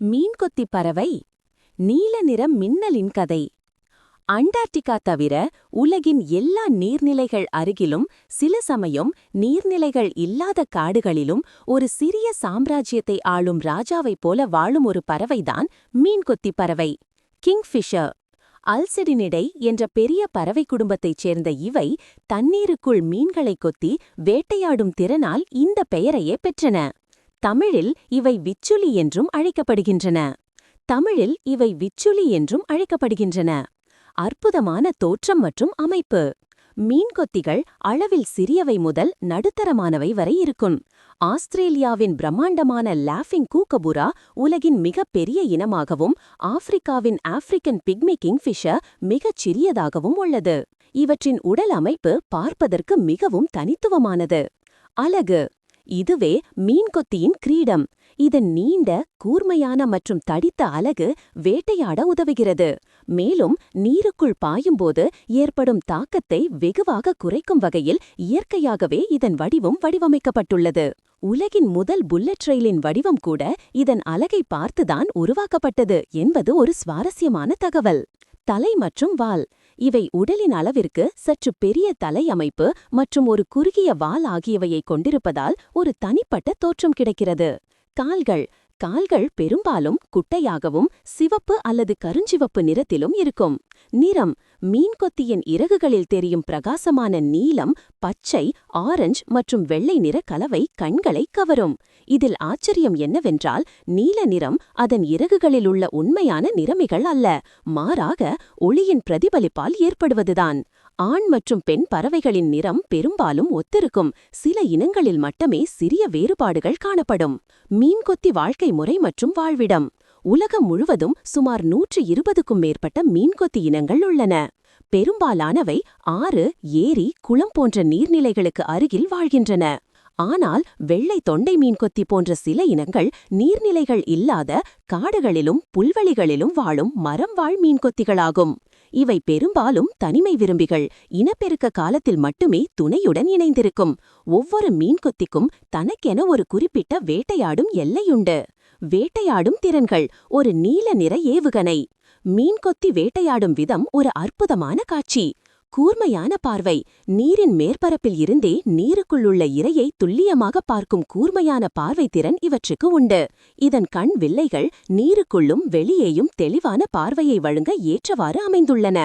மீன்கொத்தி பறவை நீல நிற மின்னலின் கதை. அண்டார்டிகா தவிர உலகின் எல்லா நீர்நிலைகள் அருகிலும் சில சமயம் நீர்நிலைகள் இல்லாத காடுகளிலும் ஒரு சிறிய சாம்ராஜ்யத்தை ஆளும் ராஜாவைப் போல வாழும் ஒரு பறவைதான் மீன்கொத்தி பறவை. கிங்ஃபிஷர் அல்செடினிடை என்ற பெரிய பறவை குடும்பத்தைச் சேர்ந்த இவை தண்ணீருக்குள் மீன்களைக் கொத்தி வேட்டையாடும் திறனால் இந்த பெயரையே பெற்றன. தமிழில் இவை விச்சுலி என்றும் அழைக்கப்படுகின்றன. தமிழில் இவை விச்சுலி என்றும் அழைக்கப்படுகின்றன. அற்புதமான தோற்றம் மற்றும் அமைப்பு. மீன்கொத்திகள் அளவில் சிறியவை முதல் நடுத்தரமானவை வரை இருக்கும். ஆஸ்திரேலியாவின் பிரம்மாண்டமான லாஃபிங் கூக்கபுரா உலகின் மிகப்பெரிய இனமாகவும் ஆப்பிரிக்காவின் ஆப்பிரிக்கன் பிக்மி கிங்ஃபிஷர் மிகச் சிறியதாகவும் உள்ளது. இவற்றின் உடல் அமைப்பு பார்ப்பதற்கு மிகவும் தனித்துவமானது. அலகு. இதுவே மீன்கொத்தியின் கிரீடம். இதன் நீண்ட கூர்மையான மற்றும் தடித்த அலகு வேட்டையாட உதவுகிறது. மேலும் நீருக்குள் பாயும்போது ஏற்படும் தாக்கத்தை வெகுவாக குறைக்கும் வகையில் இயற்கையாகவே இதன் வடிவம் வடிவமைக்கப்பட்டுள்ளது. உலகின் முதல் புல்லட் ரயிலின் வடிவம் கூட இதன் அலகை பார்த்துதான் உருவாக்கப்பட்டது என்பது ஒரு சுவாரஸ்யமான தகவல். தலை மற்றும் வால். இவை உடலின் அளவிற்கு சற்று பெரிய தலை அமைப்பு மற்றும் ஒரு குறுகிய வால் ஆகியவையை கொண்டிருப்பதால் ஒரு தனிப்பட்ட தோற்றம் கிடைக்கிறது. கால்கள் கால்கள் பெரும்பாலும் குட்டையாகவும் சிவப்பு அல்லது கருஞ்சிவப்பு நிறத்திலும் இருக்கும். நிறம் மீன்கொத்தியின் இறகுகளில் தெரியும் பிரகாசமான நீலம் பச்சை ஆரஞ்சு மற்றும் வெள்ளை நிற கலவை கண்களை கவரும். இதில் ஆச்சரியம் என்னவென்றால் நீல நிறம் அதன் இறகுகளில் உள்ள உண்மையான நிறமிகள் அல்ல. மாறாக ஒளியின் பிரதிபலிப்பால் ஏற்படுவதுதான். ஆண் மற்றும் பெண் பறவைகளின் நிறம் பெரும்பாலும் ஒத்திருக்கும். சில இனங்களில் மட்டுமே சிறிய வேறுபாடுகள் காணப்படும். மீன்கொத்தி வாழ்க்கை முறை மற்றும் வாழ்விடம். உலகம் முழுவதும் சுமார் நூற்று இருபதுக்கும் மேற்பட்ட மீன்கொத்தி இனங்கள் உள்ளன. பெரும்பாலானவை ஆறு ஏரி குளம் போன்ற நீர்நிலைகளுக்கு அருகில் வாழ்கின்றன. ஆனால் வெள்ளை தொண்டை மீன்கொத்தி போன்ற சில இனங்கள் நீர்நிலைகள் இல்லாத காடுகளிலும் புல்வெளிகளிலும் வாழும் மரம் வாழ் மீன்கொத்திகளாகும் இவை பெரும்பாலும் தனிமை விரும்பிகள். இனப்பெருக்க காலத்தில் மட்டுமே துணையுடன் இணைந்திருக்கும். ஒவ்வொரு மீன்கொத்திக்கும் தனக்கென ஒரு குறிப்பிட்ட வேட்டையாடும் எல்லையுண்டு. வேட்டையாடும் திறன்கள் ஒரு நீல நிற ஏவுகணை. மீன்கொத்தி வேட்டையாடும் விதம் ஒரு அற்புதமான காட்சி. கூர்மையான பார்வை. நீரின் மேற்பரப்பில் இருந்தே நீருக்குள்ளுள்ள இரையை துல்லியமாக பார்க்கும் கூர்மையான பார்வை திறன் இவற்றுக்கு உண்டு. இதன் கண் வில்லைகள் நீருக்குள்ளும் வெளியேயும் தெளிவான பார்வையை வழங்க ஏற்றவாறு அமைந்துள்ளன.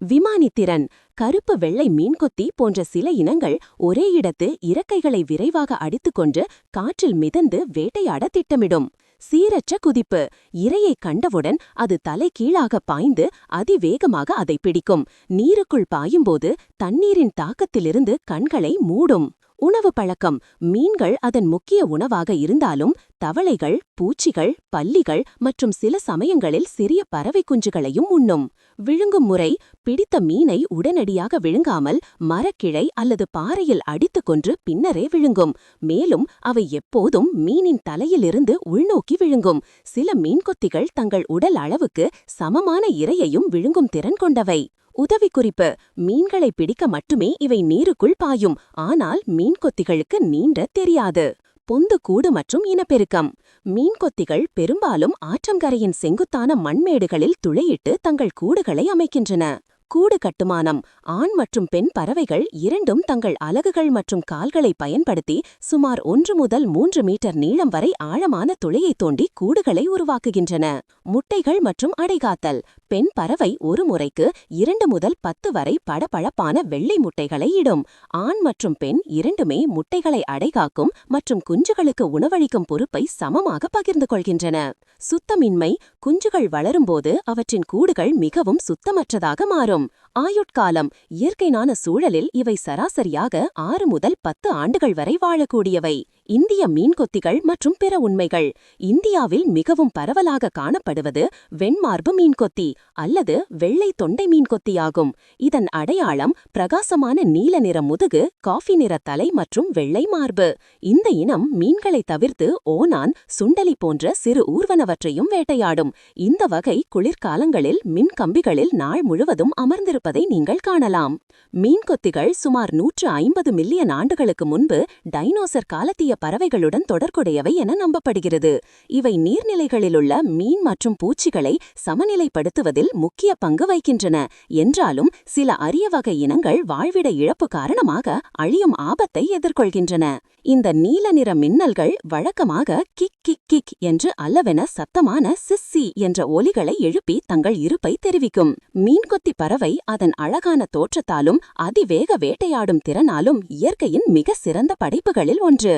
விமானித்திறன் கருப்பு வெள்ளை மீன்கொத்தி போன்ற சில இனங்கள் ஒரே இடத்து இறக்கைகளை விரைவாக அடித்துக்கொண்டு காற்றில் மிதந்து வேட்டையாட திட்டமிடும். சீரற்ற குதிப்பு. இரையை கண்டவுடன் அது தலை கீழாக பாய்ந்து அதிவேகமாக அதை பிடிக்கும். நீருக்குள் பாயும்போது தண்ணீரின் தாக்கத்திலிருந்து கண்களை மூடும். உணவு பழக்கம் மீன்கள் அதன் முக்கிய உணவாக இருந்தாலும் தவளைகள் பூச்சிகள் பல்லிகள் மற்றும் சில சமயங்களில் சிறிய பறவை குஞ்சுகளையும் உண்ணும். விழுங்கும் முறை பிடித்த மீனை உடனடியாக விழுங்காமல் மரக்கிழை அல்லது பாறையில் அடித்துக் கொன்று பின்னரே விழுங்கும். மேலும் அவை எப்போதும் மீனின் தலையிலிருந்து உள்நோக்கி விழுங்கும். சில மீன்கொத்திகள் தங்கள் உடல் அளவுக்கு சமமான இரையையும் விழுங்கும் திறன் கொண்டவை. உதவிக்குறிப்பு. மீன்களை பிடிக்க மட்டுமே இவை நீருக்குள் பாயும். ஆனால் மீன்கொத்திகளுக்கு நீண்ட தெரியாது. பொந்து கூடு மற்றும் இனப்பெருக்கம். மீன்கொத்திகள் பெரும்பாலும் ஆற்றங்கரையின் செங்குத்தான மண்மேடுகளில் துளையிட்டு தங்கள் கூடுகளை அமைக்கின்றன. கூடு கட்டுமானம் ஆண் மற்றும் பெண் பறவைகள் இரண்டும் தங்கள் அலகுகள் மற்றும் கால்களை பயன்படுத்தி சுமார் ஒன்று முதல் மூன்று மீட்டர் நீளம் வரை ஆழமான துளையை தோண்டி கூடுகளை உருவாக்குகின்றன. முட்டைகள் மற்றும் அடைகாத்தல். பெண் பறவை ஒரு முறைக்கு இரண்டு முதல் பத்து வரை படபழப்பான வெள்ளை முட்டைகளை இடும். ஆண் மற்றும் பெண் இரண்டுமே முட்டைகளை அடைகாக்கும் மற்றும் குஞ்சுகளுக்கு உணவளிக்கும் பொறுப்பை சமமாக பகிர்ந்து கொள்கின்றன. சுத்தமின்மை குஞ்சுகள் வளரும்போது அவற்றின் கூடுகள் மிகவும் சுத்தமற்றதாக மாறும். ஆயுட்காலம் இயற்கையான சூழலில் இவை சராசரியாக ஆறு முதல் பத்து ஆண்டுகள் வரை வாழக்கூடியவை. இந்திய மீன்கொத்திகள் மற்றும் பிற உண்மைகள். இந்தியாவில் மிகவும் பரவலாக காணப்படுவது வெண்மார்பு மீன்கொத்தி அல்லது வெள்ளை தொண்டை மீன்கொத்தியாகும். இதன் அடையாளம் பிரகாசமான நீல நிற முதுகு காஃபி நிற தலை மற்றும் வெள்ளை மார்பு. இந்த இனம் மீன்களை தவிர்த்து ஓனான் சுண்டலி போன்ற சிறு ஊர்வனவற்றையும் வேட்டையாடும். இந்த வகை குளிர்காலங்களில் மின் கம்பிகளில் நாள் முழுவதும் அமர்ந்திருப்பதை நீங்கள் காணலாம். மீன்கொத்திகள் சுமார் நூற்று ஐம்பது மில்லியன் ஆண்டுகளுக்கு முன்பு டைனோசர் காலத்திய பறவைகளுடன் தொடர்புடையவை என நம்பப்படுகிறது. இவை நீர்நிலைகளிலுள்ள மீன் மற்றும் பூச்சிகளை சமநிலைப்படுத்துவதில் முக்கிய பங்கு வகிக்கின்றன. என்றாலும் சில அரிய வகை இனங்கள் வாழ்விட இழப்பு காரணமாக அழியும் ஆபத்தை எதிர்கொள்கின்றன. இந்த நீல நிற மின்னல்கள் வழக்கமாக கிக் கிக் கிக் என்று அல்லவென சத்தமான சிஸ்ஸி என்ற ஒலிகளை எழுப்பி தங்கள் இருப்பை தெரிவிக்கும். மீன்கொத்தி பறவை அதன் அழகான தோற்றத்தாலும் அதிவேக வேட்டையாடும் திறனாலும் இயற்கையின் மிக சிறந்த படைப்புகளில் ஒன்று.